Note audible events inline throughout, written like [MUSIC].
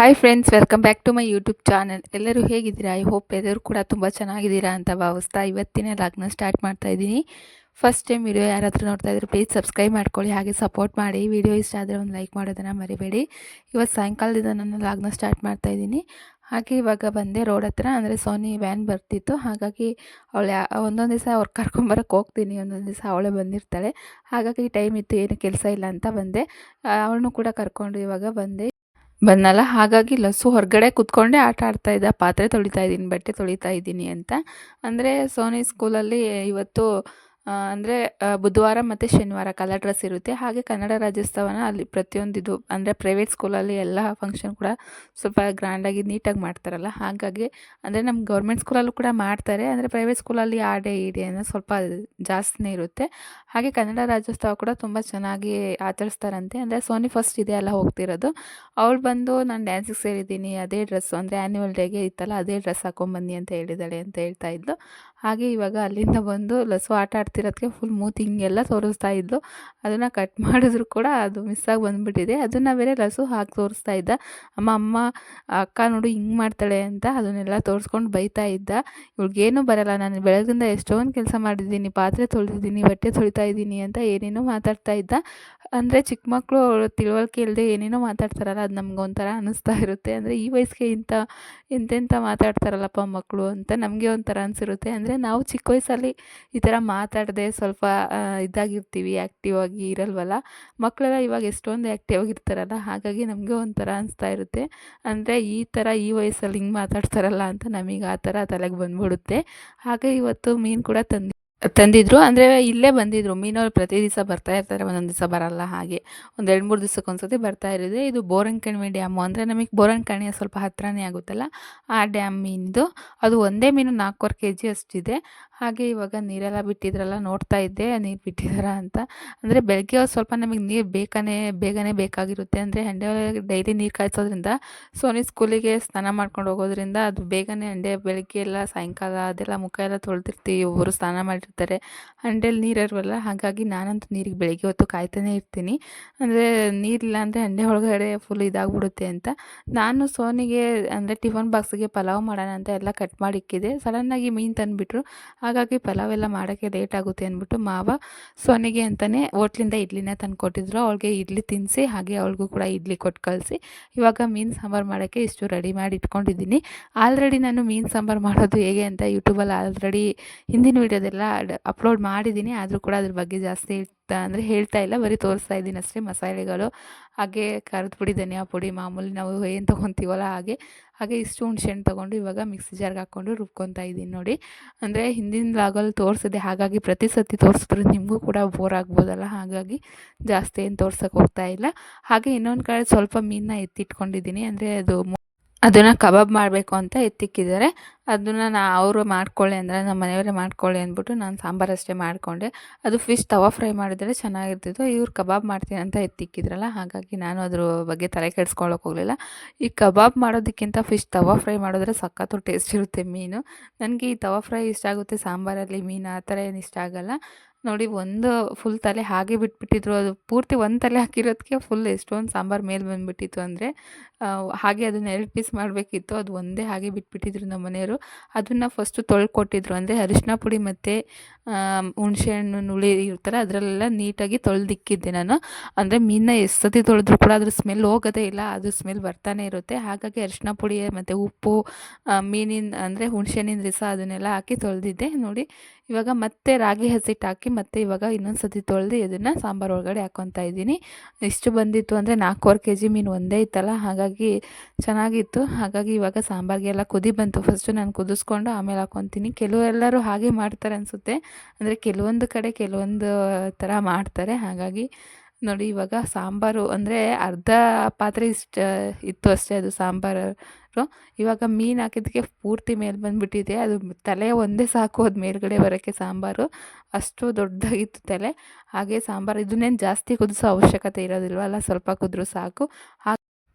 Hi friends welcome back to my YouTube channel ಎಲ್ಲರೂ ಹೇಗಿದ್ದೀರಾ? I hope ಎಲ್ಲರೂ ಕೂಡ ತುಂಬ ಚೆನ್ನಾಗಿದ್ದೀರಾ ಅಂತ ಭಾವಿಸ್ತಾ ಇವತ್ತಿನ ಲಾಗ್ನ ಸ್ಟಾರ್ಟ್ ಮಾಡ್ತಾ ಇದ್ದೀನಿ. ಫಸ್ಟ್ ಟೈಮ್ ವೀಡಿಯೋ ಯಾರಾದರೂ ನೋಡ್ತಾ ಇದ್ರೆ ಪ್ಲೀಸ್ ಸಬ್ಸ್ಕ್ರೈಬ್ ಮಾಡ್ಕೊಳ್ಳಿ, ಹಾಗೆ ಸಪೋರ್ಟ್ ಮಾಡಿ. ವಿಡಿಯೋ ಇಷ್ಟ ಆದರೆ ಒಂದು ಲೈಕ್ ಮಾಡೋದನ್ನು ಮರಿಬೇಡಿ. ಇವತ್ತು ಸಾಯಂಕಾಲದಿಂದ ನಾನು ಲಾಗ್ನ ಸ್ಟಾರ್ಟ್ ಮಾಡ್ತಾ ಇದ್ದೀನಿ. ಹಾಗೆ ಇವಾಗ ಬಂದೆ ರೋಡ್ ಹತ್ರ, ಅಂದರೆ ಸೋನಿ ವ್ಯಾನ್ ಬರ್ತಿತ್ತು. ಹಾಗಾಗಿ ಅವಳು, ಒಂದೊಂದು ದಿವಸ ಅವ್ರು ಕರ್ಕೊಂಬರಕ್ಕೆ ಹೋಗ್ತೀನಿ, ಒಂದೊಂದು ದಿವಸ ಅವಳೇ ಬಂದಿರ್ತಾಳೆ. ಹಾಗಾಗಿ ಟೈಮ್ ಇತ್ತು, ಏನು ಕೆಲಸ ಇಲ್ಲ ಅಂತ ಬಂದೆ. ಅವಳನ್ನು ಕೂಡ ಕರ್ಕೊಂಡು ಇವಾಗ ಬಂದೆ. ಬಂದಲ್ಲ, ಹಾಗಾಗಿ ಲಸ್ಸು ಹೊರಗಡೆ ಕುತ್ಕೊಂಡೆ ಆಟ ಆಡ್ತಾ ಇದ್ದ. ಪಾತ್ರೆ ತೊಳಿತಾ ಇದ್ದೀನಿ, ಬಟ್ಟೆ ತೊಳಿತಾ ಇದ್ದೀನಿ ಅಂತ. ಅಂದರೆ ಸೋನಿ ಸ್ಕೂಲಲ್ಲಿ ಇವತ್ತು ಅಂದರೆ ಬುಧವಾರ ಮತ್ತು ಶನಿವಾರ ಕಲರ್ ಡ್ರೆಸ್ ಇರುತ್ತೆ. ಹಾಗೆ ಕನ್ನಡ ರಾಜ್ಯೋತ್ಸವನ ಅಲ್ಲಿ ಪ್ರತಿಯೊಂದು ಇದು ಅಂದರೆ ಪ್ರೈವೇಟ್ ಸ್ಕೂಲಲ್ಲಿ ಎಲ್ಲ ಫಂಕ್ಷನ್ ಕೂಡ ಸ್ವಲ್ಪ ಗ್ರ್ಯಾಂಡಾಗಿ ನೀಟಾಗಿ ಮಾಡ್ತಾರಲ್ಲ. ಹಾಗಾಗಿ, ಅಂದರೆ ನಮ್ಮ ಗೌರ್ಮೆಂಟ್ ಸ್ಕೂಲಲ್ಲೂ ಕೂಡ ಮಾಡ್ತಾರೆ. ಅಂದರೆ ಪ್ರೈವೇಟ್ ಸ್ಕೂಲಲ್ಲಿ ಆ ಡೇ ಈ ಡೇ ಅನ್ನೋ ಸ್ವಲ್ಪ ಜಾಸ್ತಿನೇ ಇರುತ್ತೆ. ಹಾಗೆ ಕನ್ನಡ ರಾಜ್ಯೋತ್ಸವ ಕೂಡ ತುಂಬ ಚೆನ್ನಾಗಿ ಆಚರಿಸ್ತಾರಂತೆ. ಅಂದರೆ ಸೋನಿ ಫಸ್ಟ್ ಇದೆ ಎಲ್ಲ ಹೋಗ್ತಿರೋದು. ಅವಳು ಬಂದು, ನಾನು ಡ್ಯಾನ್ಸಿಗೆ ಸೇರಿದ್ದೀನಿ, ಅದೇ ಡ್ರೆಸ್ಸು ಅಂದರೆ ಆ್ಯನ್ಯುವಲ್ ಡೇಗೆ ಇತ್ತಲ್ಲ, ಅದೇ ಡ್ರೆಸ್ ಹಾಕೊಂಬನ್ನಿ ಅಂತ ಹೇಳಿದ್ದಾಳೆ ಅಂತ ಹೇಳ್ತಾ ಇದ್ಲು. ಹಾಗೆ ಇವಾಗ ಅಲ್ಲಿಂದ ಬಂದು ಲಸು ಆಟ ಆಡ್ತಿರೋದಕ್ಕೆ ಫುಲ್ ಮೂತ್ ಹಿಂಗೆಲ್ಲ ತೋರಿಸ್ತಾ ಇದ್ಲು. ಅದನ್ನು ಕಟ್ ಮಾಡಿದ್ರು ಕೂಡ ಅದು ಮಿಸ್ಸಾಗಿ ಬಂದುಬಿಟ್ಟಿದೆ. ಅದನ್ನು ಬೇರೆ ಲಸು ಹಾಕಿ ತೋರಿಸ್ತಾ ಇದ್ದ. ಅಮ್ಮ ಅಮ್ಮ, ಅಕ್ಕ ನೋಡು ಹಿಂಗೆ ಮಾಡ್ತಾಳೆ ಅಂತ ಅದನ್ನೆಲ್ಲ ತೋರಿಸ್ಕೊಂಡು ಬೈತಾ ಇದ್ದ. ಇವ್ಳಿಗೇನು ಬರಲ್ಲ. ನಾನು ಬೆಳಗಿಂದ ಎಷ್ಟೊಂದು ಕೆಲಸ ಮಾಡಿದ್ದೀನಿ. ಪಾತ್ರೆ ತೊಳೆದಿದ್ದೀನಿ, ಬಟ್ಟೆ ತೊಳಿತಾ ಇದ್ದೀನಿ ಅಂತ ಏನೇನೋ ಮಾತಾಡ್ತಾ ಇದ್ದ. ಅಂದರೆ ಚಿಕ್ಕ ಮಕ್ಕಳು ತಿಳುವಳಿಕೆ ಇಲ್ಲದೆ ಏನೇನೋ ಮಾತಾಡ್ತಾರಲ್ಲ, ಅದು ನಮ್ಗೆ ಒಂಥರ ಅನ್ನಿಸ್ತಾ ಇರುತ್ತೆ. ಅಂದರೆ ಈ ವಯಸ್ಸಿಗೆ ಇಂಥ ಎಂತೆಂಥ ಮಾತಾಡ್ತಾರಲ್ಲಪ್ಪ ಮಕ್ಕಳು ಅಂತ ನಮಗೆ ಒಂಥರ ಅನಿಸಿರುತ್ತೆ. ಅಂದರೆ ನಾವು ಚಿಕ್ಕ ವಯಸ್ಸಲ್ಲಿ ಈ ಥರ ಮಾತಾಡದೆ ಸ್ವಲ್ಪ ಇದಾಗಿರ್ತೀವಿ ಆ್ಯಕ್ಟಿವ್ ಆಗಿ ಇರಲ್ವಲ್ಲ? ಮಕ್ಕಳೆಲ್ಲ ಇವಾಗ ಎಷ್ಟೊಂದು ಆ್ಯಕ್ಟಿವ್ ಆಗಿರ್ತಾರಲ್ಲ? ಹಾಗಾಗಿ ನಮಗೆ ಒಂಥರ ಅನಿಸ್ತಾ ಇರುತ್ತೆ. ಅಂದರೆ ಈ ಥರ ಈ ವಯಸ್ಸಲ್ಲಿ ಹಿಂಗೆ ಮಾತಾಡ್ತಾರಲ್ಲ ಅಂತ ನಮಗೆ ಆ ಥರ ತಲೆಗೆ ಬಂದ್ಬಿಡುತ್ತೆ. ಹಾಗೆ ಇವತ್ತು ಮೀನು ಕೂಡ ತಂದು, ತಂದಿದ್ರು. ಅಂದರೆ ಇಲ್ಲೇ ಬಂದಿದ್ರು. ಮೀನವ್ರು ಪ್ರತಿ ದಿವಸ ಬರ್ತಾ ಇರ್ತಾರೆ. ಒಂದೊಂದು ದಿವಸ ಬರಲ್ಲ ಹಾಗೆ. ಒಂದು ಎರಡು ಮೂರು ದಿವ್ಸಕ್ಕೆ ಒಂದ್ಸತಿ ಬರ್ತಾ ಇರೋದೇ. ಇದು ಬೋರಂಕಣಿವೆ ಡ್ಯಾಮು. ಅಂದರೆ ನಮಗೆ ಬೋರಂಕಣಿ ಸ್ವಲ್ಪ ಹತ್ರನೇ ಆಗುತ್ತಲ್ಲ? ಆ ಡ್ಯಾಮ್ ಮೀನಿದು. ಅದು ಒಂದೇ ಮೀನು ನಾಲ್ಕೂವರೆ ಕೆ ಜಿ ಅಷ್ಟಿದೆ. ಹಾಗೆ ಇವಾಗ ನೀರೆಲ್ಲ ಬಿಟ್ಟಿದ್ರಲ್ಲ ನೋಡ್ತಾ ಇದ್ದೆ, ನೀರು ಬಿಟ್ಟಿದಾರ ಅಂತ. ಅಂದರೆ ಬೆಳಗ್ಗೆ ಸ್ವಲ್ಪ ನಮಗೆ ನೀರು ಬೇಕನೇ, ಬೇಗನೆ ಬೇಕಾಗಿರುತ್ತೆ. ಅಂದರೆ ಹಂಡೆ ಡೈಲಿ ನೀರು ಕಾಯಿಸೋದ್ರಿಂದ ಸೋನಿ ಸ್ಕೂಲಿಗೆ ಸ್ನಾನ ಮಾಡ್ಕೊಂಡು ಹೋಗೋದ್ರಿಂದ ಅದು ಬೇಗನೆ ಹಂಡೆ ಬೆಳಗ್ಗೆ ಎಲ್ಲ, ಸಾಯಂಕಾಲ ಅದೆಲ್ಲ ಮುಖ ಎಲ್ಲ ತೊಳೆದಿರ್ತೀವಿ ಒಬ್ಬರು ಸ್ನಾನ ಮಾಡಿರ್ತಾರೆ. ಹಂಡೆಲಿ ನೀರು ಇರೋಲ್ಲ ಹಾಗಾಗಿ ನಾನಂತೂ ನೀರಿಗೆ ಬೆಳಗ್ಗೆ ಹೊತ್ತು ಕಾಯ್ತಾನೆ ಇರ್ತೀನಿ. ಅಂದರೆ ನೀರಿಲ್ಲ ಅಂದರೆ ಹಂಡೆ ಒಳಗಡೆ ಫುಲ್ ಇದಾಗ್ಬಿಡುತ್ತೆ ಅಂತ. ನಾನು ಸೋನಿಗೆ ಅಂದರೆ ಟಿಫನ್ ಬಾಕ್ಸ್ಗೆ ಪಲಾವ್ ಮಾಡೋಣ ಅಂತ ಎಲ್ಲ ಕಟ್ ಮಾಡಿ ಇಕ್ಕಿದೆ ಸಡನ್ನಾಗಿ ಮೀನು ತಂದುಬಿಟ್ರು. ಹಾಗಾಗಿ ಪಲಾವ್ ಎಲ್ಲ ಮಾಡೋಕ್ಕೆ ಲೇಟ್ ಆಗುತ್ತೆ ಅಂದ್ಬಿಟ್ಟು ಮಾವ ಸೊನೆಗೆ ಅಂತಲೇ ಹೋಟ್ಲಿಂದ ಇಡ್ಲಿನ ತಂದು ಕೊಟ್ಟಿದ್ರು. ಅವಳಿಗೆ ಇಡ್ಲಿ ತಿನ್ನಿಸಿ ಹಾಗೆ ಅವಳಿಗೂ ಕೂಡ ಇಡ್ಲಿ ಕೊಟ್ಟು ಕಳಿಸಿ. ಇವಾಗ ಮೀನು ಸಾಂಬಾರು ಮಾಡೋಕ್ಕೆ ಇಷ್ಟು ರೆಡಿ ಮಾಡಿ ಇಟ್ಕೊಂಡಿದ್ದೀನಿ. ಆಲ್ರೆಡಿ ನಾನು ಮೀನು ಸಾಂಬಾರು ಮಾಡೋದು ಹೇಗೆ ಅಂತ ಯೂಟ್ಯೂಬಲ್ಲಿ ಆಲ್ರೆಡಿ ಹಿಂದಿನ ವೀಡಿಯೋದೆಲ್ಲ ಅಪ್ಲೋಡ್ ಮಾಡಿದ್ದೀನಿ. ಆದರೂ ಕೂಡ ಅದ್ರ ಬಗ್ಗೆ ಜಾಸ್ತಿ ಅಂದರೆ ಹೇಳ್ತಾ ಇಲ್ಲ, ಬರೀ ತೋರಿಸ್ತಾ ಇದ್ದೀನಿ ಅಷ್ಟೇ ಮಸಾಲೆಗಳು. ಹಾಗೆ ಖಾರದ ಪುಡಿ ಧನಿಯಾ ಪುಡಿ ಮಾಮೂಲಿ ನಾವು ಏನು ತೊಗೊತೀವಲ್ಲ ಹಾಗೆ. ಹಾಗೆ ಇಷ್ಟು ಹುಣ್ಸೆಹಣ್ಣು ತೊಗೊಂಡು ಇವಾಗ ಮಿಕ್ಸಿ ಜಾರ್ಗೆ ಹಾಕ್ಕೊಂಡು ರುಬ್ಕೊತಾ ಇದ್ದೀನಿ ನೋಡಿ. ಅಂದರೆ ಹಿಂದಿನ ಲಾಗಲ್ಲಿ ತೋರಿಸಿದೆ ಹಾಗಾಗಿ ಪ್ರತಿ ಸತಿ ತೋರಿಸಿದ್ರು ನಿಮಗೂ ಕೂಡ ಬೋರ್ ಆಗ್ಬೋದಲ್ಲ, ಹಾಗಾಗಿ ಜಾಸ್ತಿ ಏನು ತೋರ್ಸೋಕೆ ಹೋಗ್ತಾ ಇಲ್ಲ. ಹಾಗೆ ಇನ್ನೊಂದು ಕಡೆ ಸ್ವಲ್ಪ ಮೀನನ್ನ ಎತ್ತಿಟ್ಕೊಂಡಿದ್ದೀನಿ, ಅಂದರೆ ಅದು ಅದನ್ನು ಕಬಾಬ್ ಮಾಡಬೇಕು ಅಂತ ಎತ್ತಿಕ್ಕಿದ್ದಾರೆ. ಅದನ್ನು ನಾ ಅವರು ಮಾಡ್ಕೊಳ್ಳಿ ಅಂದರೆ ನಮ್ಮ ಮನೆಯವರೇ ಮಾಡ್ಕೊಳ್ಳಿ ಅಂದ್ಬಿಟ್ಟು ನಾನು ಸಾಂಬಾರು ಅಷ್ಟೇ ಮಾಡಿಕೊಂಡೆ. ಅದು ಫಿಶ್ ತವಾ ಫ್ರೈ ಮಾಡಿದರೆ ಚೆನ್ನಾಗಿರ್ತಿತ್ತು. ಇವ್ರು ಕಬಾಬ್ ಮಾಡ್ತೀನಿ ಅಂತ ಎತ್ತಿಕ್ಕಿದ್ರಲ್ಲ, ಹಾಗಾಗಿ ನಾನು ಅದ್ರ ಬಗ್ಗೆ ತಲೆ ಕೆಡಿಸ್ಕೊಳ್ಳೋಕೆ ಹೋಗಲಿಲ್ಲ. ಈ ಕಬಾಬ್ ಮಾಡೋದಕ್ಕಿಂತ ಫಿಶ್ ತವಾ ಫ್ರೈ ಮಾಡಿದ್ರೆ ಸಖತ್ತು ಟೇಸ್ಟ್ ಇರುತ್ತೆ ಮೀನು. ನನಗೆ ಈ ತವಾ ಫ್ರೈ ಇಷ್ಟ ಆಗುತ್ತೆ, ಸಾಂಬಾರಲ್ಲಿ ಮೀನು ಆ ಥರ ಏನು ಇಷ್ಟ ಆಗೋಲ್ಲ. ನೋಡಿ ಒಂದು ಫುಲ್ ತಲೆ ಹಾಗೆ ಬಿಟ್ಬಿಟ್ಟಿದ್ರು. ಅದು ಪೂರ್ತಿ ಒಂದು ತಲೆ ಹಾಕಿರೋದಕ್ಕೆ ಫುಲ್ ಎಷ್ಟೊಂದು ಸಾಂಬಾರು ಮೇಲೆ ಬಂದುಬಿಟ್ಟಿತ್ತು ಅಂದರೆ ಹಾಗೆ ಅದನ್ನ ಎರಡು ಪೀಸ್ ಮಾಡಬೇಕಿತ್ತು. ಅದು ಒಂದೇ ಹಾಗೆ ಬಿಟ್ಬಿಟ್ಟಿದ್ರು ನಮ್ಮ ಮನೆಯವರು ಅದನ್ನು ಫಸ್ಟು ತೊಳ್ಕೊಟ್ಟಿದ್ರು. ಅಂದರೆ ಅರಿಶಿನ ಪುಡಿ ಮತ್ತು ಹುಣಸೆಹಣ್ಣು ನುಳಿ ಇರ್ತಾರೆ, ಅದರಲ್ಲೆಲ್ಲ ನೀಟಾಗಿ ತೊಳೆದಿಕ್ಕಿದ್ದೆ ನಾನು. ಅಂದರೆ ಮೀನನ್ನ ಎಷ್ಟು ಸತಿ ತೊಳೆದ್ರು ಕೂಡ ಅದ್ರ ಸ್ಮೆಲ್ ಹೋಗೋದೇ ಇಲ್ಲ, ಅದು ಸ್ಮೆಲ್ ಬರ್ತಾನೆ ಇರುತ್ತೆ. ಹಾಗಾಗಿ ಅರಿಶಿನ ಪುಡಿ ಮತ್ತು ಉಪ್ಪು ಮೀನಿನ, ಅಂದರೆ ಹುಣಸೆಹಣ್ಣಿನ ರಸ ಅದನ್ನೆಲ್ಲ ಹಾಕಿ ತೊಳೆದಿದ್ದೆ. ನೋಡಿ, ಇವಾಗ ಮತ್ತೆ ರಾಗಿ ಹಸಿಟ್ಟು ಹಾಕಿ ಮತ್ತೆ ಇವಾಗ ಇನ್ನೊಂದು ಸತಿ ತೊಳೆದು ಇದನ್ನು ಸಾಂಬಾರು ಒಳಗಡೆ ಹಾಕ್ಕೊತಾ ಇದ್ದೀನಿ. ಇಷ್ಟು ಬಂದಿತ್ತು ಅಂದರೆ ನಾಲ್ಕೂವರೆ ಕೆ ಜಿ ಮೀನು ಒಂದೇ ಇತ್ತಲ್ಲ, ಹಾಗಾಗಿ ಚೆನ್ನಾಗಿತ್ತು. ಹಾಗಾಗಿ ಇವಾಗ ಸಾಂಬಾರಿಗೆಲ್ಲ ಕುದಿ ಬಂತು. ಫಸ್ಟು ನಾನು ಕುದಿಸ್ಕೊಂಡು ಆಮೇಲೆ ಹಾಕ್ಕೊತೀನಿ ಕೆಲವೆಲ್ಲರೂ ಹಾಗೆ ಮಾಡ್ತಾರೆ ಅನಿಸುತ್ತೆ. ಅಂದರೆ ಕೆಲವೊಂದು ಕಡೆ ಕೆಲವೊಂದು ಥರ ಮಾಡ್ತಾರೆ. ಹಾಗಾಗಿ ನೋಡಿ ಇವಾಗ ಸಾಂಬಾರು ಅಂದರೆ ಅರ್ಧ ಪಾತ್ರೆ ಇಷ್ಟು, ಇತ್ತು ಅಷ್ಟೇ ಅದು ಸಾಂಬಾರು. ಇವಾಗ ಮೀನು ಹಾಕಿದ್ದಕ್ಕೆ ಪೂರ್ತಿ ಮೇಲೆ ಬಂದುಬಿಟ್ಟಿದೆ. ಅದು ತಲೆ ಒಂದೇ ಸಾಕು ಅದು ಮೇಲ್ಗಡೆ ಬರೋಕ್ಕೆ ಸಾಂಬಾರು. ಅಷ್ಟು ದೊಡ್ಡದಾಗಿತ್ತು ತಲೆ. ಹಾಗೆ ಸಾಂಬಾರು ಇದನ್ನೇನು ಜಾಸ್ತಿ ಕುದಿಸೋ ಅವಶ್ಯಕತೆ ಇರೋದಿಲ್ವಲ್ಲ, ಸ್ವಲ್ಪ ಕುದ್ರೂ ಸಾಕು.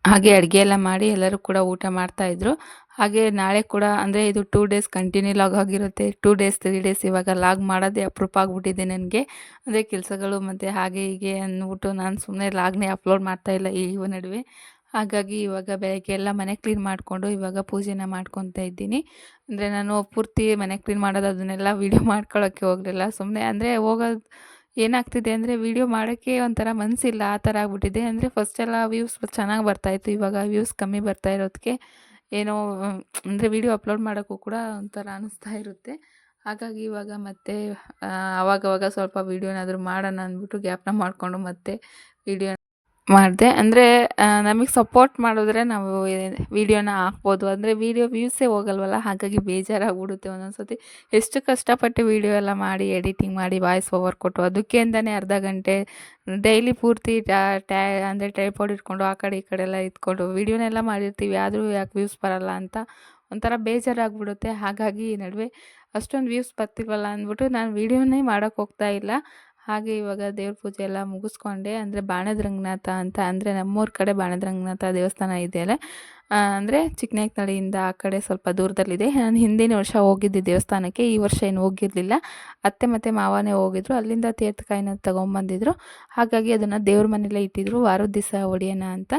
ಹಾಗೆ ಅಡುಗೆ ಎಲ್ಲ ಮಾಡಿ ಎಲ್ಲರೂ ಕೂಡ ಊಟ ಮಾಡ್ತಾಯಿದ್ರು ಹಾಗೆ ನಾಳೆ ಕೂಡ ಅಂದರೆ ಇದು ಟೂ ಡೇಸ್ ಕಂಟಿನ್ಯೂ ಲಾಗ್ ಆಗಿರುತ್ತೆ. ಟೂ ಡೇಸ್ ತ್ರೀ ಡೇಸ್ ಇವಾಗ ಲಾಗ್ ಮಾಡೋದೇ ಅಪರೂಪ ಆಗಿಬಿಟ್ಟಿದೆ ನನಗೆ. ಅಂದರೆ ಕೆಲಸಗಳು ಮತ್ತು ಹಾಗೆ ಹೀಗೆ ಅಂದ್ಬಿಟ್ಟು ನಾನು ಸುಮ್ಮನೆ ಲಾಗ್ನೇ ಅಪ್ಲೋಡ್ ಮಾಡ್ತಾ ಇಲ್ಲ ಈ ನಡುವೆ. ಹಾಗಾಗಿ ಇವಾಗ ಬೆಳಗ್ಗೆ ಎಲ್ಲ ಮನೆ ಕ್ಲೀನ್ ಮಾಡಿಕೊಂಡು ಇವಾಗ ಪೂಜೆನ ಮಾಡ್ಕೊತಾ ಇದ್ದೀನಿ. ಅಂದರೆ ನಾನು ಪೂರ್ತಿ ಮನೆ ಕ್ಲೀನ್ ಮಾಡೋದು ಅದನ್ನೆಲ್ಲ ವೀಡಿಯೋ [LAUGHS] ಮಾಡ್ಕೊಳ್ಳೋಕ್ಕೆ ಹೋಗಲಿಲ್ಲ. ಸುಮ್ಮನೆ ಅಂದರೆ ಹೋಗೋದು ಏನಾಗ್ತಿದೆ ಅಂದರೆ ವೀಡಿಯೋ ಮಾಡೋಕ್ಕೆ ಒಂಥರ ಮನಸ್ಸಿಲ್ಲ ಆ ಥರ ಆಗ್ಬಿಟ್ಟಿದೆ. ಅಂದರೆ ಫಸ್ಟೆಲ್ಲ ವ್ಯೂಸ್ ಚೆನ್ನಾಗಿ ಬರ್ತಾಯಿತ್ತು ಇವಾಗ ವ್ಯೂಸ್ ಕಮ್ಮಿ ಬರ್ತಾ ಇರೋದಕ್ಕೆ ಏನೋ ಅಂದರೆ ವಿಡಿಯೋ ಅಪ್ಲೋಡ್ ಮಾಡೋಕ್ಕೂ ಕೂಡ ಒಂಥರ ಅನ್ನಿಸ್ತಾ ಇರುತ್ತೆ. ಹಾಗಾಗಿ ಇವಾಗ ಮತ್ತೆ ಅವಾಗವಾಗ ಸ್ವಲ್ಪ ವೀಡಿಯೋನಾದರೂ ಮಾಡೋಣ ಅಂದ್ಬಿಟ್ಟು ಗ್ಯಾಪ್ನ ಮಾಡಿಕೊಂಡು ಮತ್ತೆ ವೀಡಿಯೋ ಮಾಡಿದೆ. ಅಂದರೆ ನಮಗೆ ಸಪೋರ್ಟ್ ಮಾಡಿದ್ರೆ ನಾವು ವೀಡಿಯೋನ ಹಾಕ್ಬೋದು. ಅಂದರೆ, ವೀಡಿಯೋ ವ್ಯೂಸೇ ಹೋಗಲ್ವಲ್ಲ? ಹಾಗಾಗಿ ಬೇಜಾರಾಗ್ಬಿಡುತ್ತೆ ಒಂದೊಂದು ಸತಿ ಎಷ್ಟು ಕಷ್ಟಪಟ್ಟು ವೀಡಿಯೋ ಎಲ್ಲ ಮಾಡಿ ಎಡಿಟಿಂಗ್ ಮಾಡಿ ವಾಯ್ಸ್ ಓವರ್ ಕೊಟ್ಟು, ಅದಕ್ಕೆ ಅರ್ಧ ಗಂಟೆ ಡೈಲಿ ಪೂರ್ತಿ ಟ್ಯಾ ಅಂದರೆ ಟೈಪೋಡ್ ಇಟ್ಕೊಂಡು ಆ ಕಡೆ ಈ ಕಡೆ ಎಲ್ಲ ಇಟ್ಕೊಂಡು ವೀಡಿಯೋನೆಲ್ಲ ಮಾಡಿರ್ತೀವಿ. ಆದರೂ ಯಾಕೆ ವ್ಯೂಸ್ ಬರಲ್ಲ ಅಂತ ಒಂಥರ ಬೇಜಾರಾಗ್ಬಿಡುತ್ತೆ. ಹಾಗಾಗಿ ನಡುವೆ ಅಷ್ಟೊಂದು ವ್ಯೂಸ್ ಬರ್ತಿಲ್ವಲ್ಲ ಅಂದ್ಬಿಟ್ಟು ನಾನು ವೀಡಿಯೋನೇ ಮಾಡೋಕ್ಕೆ ಹೋಗ್ತಾ ಇಲ್ಲ. ಹಾಗೆ ಇವಾಗ ದೇವ್ರ ಪೂಜೆ ಎಲ್ಲ ಮುಗಿಸ್ಕೊಂಡೆ. ಅಂದರೆ ಬಾಣದ ರಂಗನಾಥ ಅಂತ ಅಂದರೆ ನಮ್ಮೂರ ಕಡೆ ಬಾಣದ ರಂಗನಾಥ ದೇವಸ್ಥಾನ ಇದೆಯಲ್ಲ ಅಂದರೆ ಚಿಕ್ಕನೇಕನಹಳ್ಳಿಯಿಂದ ಆ ಕಡೆ ಸ್ವಲ್ಪ ದೂರದಲ್ಲಿದೆ. ನಾನು ಹಿಂದಿನ ವರ್ಷ ಹೋಗಿದ್ದೆ ದೇವಸ್ಥಾನಕ್ಕೆ. ಈ ವರ್ಷ ಏನು ಹೋಗಿರಲಿಲ್ಲ. ಅತ್ತೆ ಮತ್ತು ಮಾವನೇ ಹೋಗಿದ್ರು. ಅಲ್ಲಿಂದ ತೀರ್ಥಕಾಯಿನ ತೊಗೊಂಬಂದಿದ್ರು. ಹಾಗಾಗಿ ಅದನ್ನು ದೇವ್ರ ಮನೆಯಲ್ಲೇ ಇಟ್ಟಿದ್ರು. ವಾರದ ದಿವಸ ಹೊಡಿಯೋಣ ಅಂತ.